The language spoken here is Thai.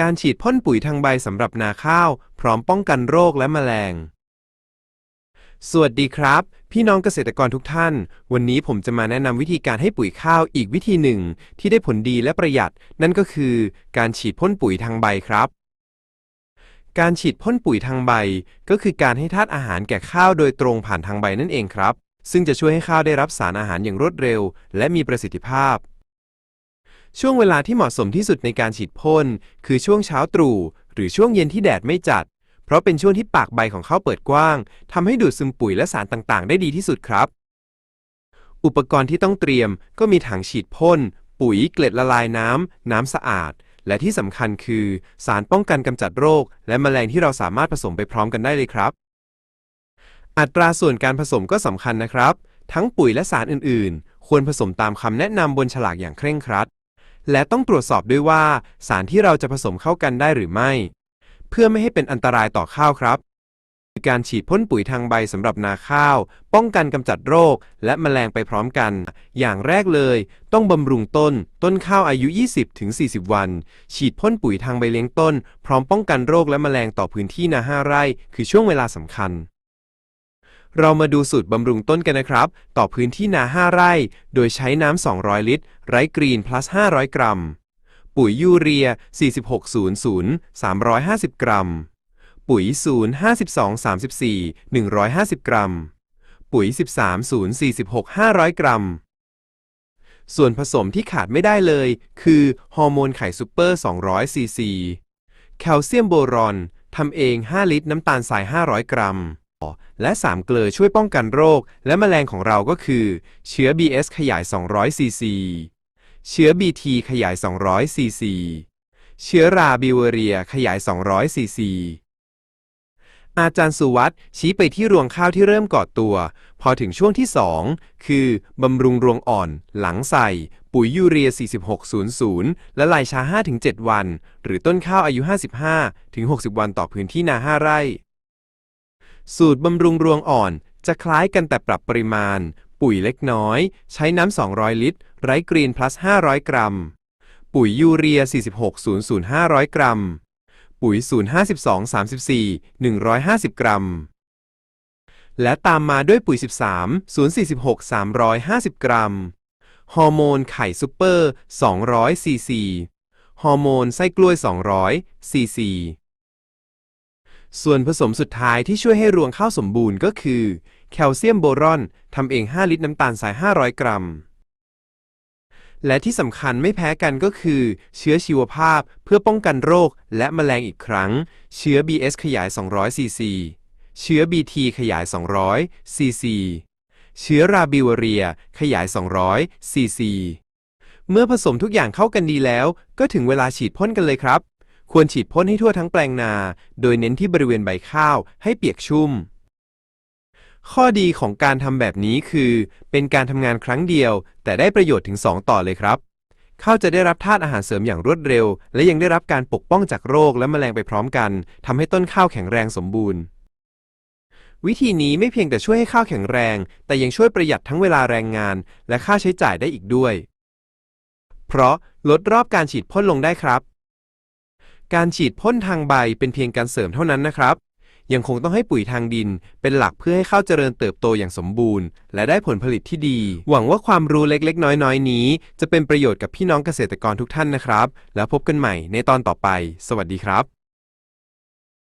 การฉีดพ่นปุ๋ยทางใบสำหรับนาข้าว พร้อมป้องกันโรคและแมลง สวัสดีครับ พี่น้องเกษตรกรทุกท่าน วันนี้ผมจะมาแนะนำวิธีการให้ปุ๋ยข้าวอีกวิธีหนึ่ง ที่ได้ผลดีและประหยัด นั่นก็คือการฉีดพ่นปุ๋ยทางใบครับ การฉีดพ่นปุ๋ยทางใบ ก็คือการให้ธาตุอาหารแก่ข้าวโดยตรงผ่านทางใบนั่นเองครับ ซึ่งจะช่วยให้ข้าวได้รับสารอาหารอย่างรวดเร็ว และมีประสิทธิภาพ ช่วงเวลาที่เหมาะสมที่สุดในการฉีดพ่นคือช่วงเช้าตรู่หรือช่วงเย็นที่แดดไม่จัด เพราะเป็นช่วงที่ปากใบของเขาเปิดกว้างทำให้ดูดซึมปุ๋ยและสารต่างๆ ได้ดีที่สุดครับ อุปกรณ์ที่ต้องเตรียมก็มีถังฉีดพ่น ปุ๋ยเกล็ดละลายน้ำน้ำสะอาด และที่สำคัญคือ สารป้องกันกำจัดโรค และแมลงที่เราสามารถผสมไปพร้อมกันได้เลยครับ อัตราส่วนการผสมก็สำคัญนะครับ ทั้งปุ๋ยและสารอื่น ๆ ควรผสมตามคำแนะนำบนฉลากอย่างเคร่งครัด และต้องตรวจสอบด้วยว่า สารที่เราจะผสมเข้ากันได้หรือไม่ เพื่อไม่ให้เป็นอันตรายต่อข้าวครับ การฉีดพ่นปุ๋ยทางใบสำหรับนาข้าว ป้องกันกำจัดโรค และแมลงไปพร้อมกัน อย่างแรกเลย ต้องบำรุงต้น ต้นข้าวอายุ 20-40 วัน ฉีดพ่นปุ๋ยทางใบเลี้ยงต้น พร้อมป้องกันโรคและแมลงต่อพื้นที่นา5ไร่ คือช่วงเวลาสำคัญ เรามาดูสูตรบำรุงต้นกันนะครับ ต่อพื้นที่นา 5 ไร่ โดยใช้น้ำ 200 ลิตร ไรกรีน plus 500 กรัม ปุ๋ยยูเรีย 4600 350 กรัม ปุ๋ย 0 52 34 150 กรัม ปุ๋ย 13 0 46 500 กรัม ส่วนผสมที่ขาดไม่ได้เลย คือ ฮอร์โมนไข่ซูเปอร์ 200 ซีซี แคลเซียมโบรอน ทำเอง 5 ลิตร น้ำตาลทราย 500 กรัม และ3เกลือช่วยป้องกันโรค และแมลงของเราก็คือ เชื้อ BS ขยาย 200ซีซีเชื้อ BT ขยาย 200ซีซีเชื้อราบิวเรียขยาย 200ซีซีอาจารย์สุวัตชี้ไปที่รวงข้าวที่เริ่มก่อตัว พอถึงช่วงที่ 2 คือบำรุงรวงอ่อน หลังใส่ ปุ๋ยยูเรีย 4600 และลายชา 5-7 วัน หรือต้นข้าวอายุ 55-60 วันต่อพื้นที่นา 5 ไร่ สูตรบำรุงรวงอ่อน จะคล้ายกันแต่ปรับปริมาณ ปุ๋ยเล็กน้อย ใช้น้ำ 200 ลิตร ไรกรีน plus 500 กรัม ปุ๋ยยูเรีย 4600 500 กรัม ปุ๋ย 052 34 150 กรัม และตามมาด้วยปุ๋ย 13 046 350 กรัม ฮอร์โมนไข่ซุปเปอร์ 200 ซีซี ฮอร์โมนไส้กล้วย 200 ซีซี ส่วนผสมสุดท้ายที่ช่วยให้รวงข้าวสมบูรณ์ก็คือ แคลเซียมโบรอนทำเอง 5 ลิตรน้ำตาลทราย 500 กรัม และที่สำคัญไม่แพ้กันก็คือ เชื้อชีวภาพเพื่อป้องกันโรคและแมลงอีกครั้ง เชื้อ BS ขยาย 200ซีซีเชื้อ BT ขยาย 200ซีซีเชื้อราบิวเรียขยาย 200ซีซีเมื่อผสมทุกอย่างเข้ากันดีแล้ว ก็ถึงเวลาฉีดพ่นกันเลยครับ ควรฉีดพ่นให้ทั่วทั้งแปลงนา โดยเน้นที่บริเวณใบข้าวให้เปียกชุ่ม ข้อดีของการทำแบบนี้คือ เป็นการทำงานครั้งเดียว แต่ได้ประโยชน์ถึง 2 ต่อเลยครับ ข้าวจะได้รับธาตุอาหารเสริมอย่างรวดเร็ว และยังได้รับการปกป้องจากโรคและแมลงไปพร้อมกันทำให้ต้นข้าวแข็งแรงสมบูรณ์วิธีนี้ไม่เพียงแต่ช่วยให้ข้าวแข็งแรง แต่ยังช่วยประหยัดทั้งเวลาแรงงาน และค่าใช้จ่ายได้อีกด้วย เพราะลดรอบการฉีดพ่นลงได้ครับ การฉีดพ่นทางใบเป็นเพียงการเสริมเท่านั้นนะครับ ยังคงต้องให้ปุ๋ยทางดิน เป็นหลักเพื่อให้ข้าวเจริญเติบโตอย่างสมบูรณ์ และได้ผลผลิตที่ดี หวังว่าความรู้เล็กๆ น้อยๆ นี้ จะเป็นประโยชน์กับพี่น้องเกษตรกรทุกท่านนะครับ แล้วพบกันใหม่ในตอนต่อไป สวัสดีครับ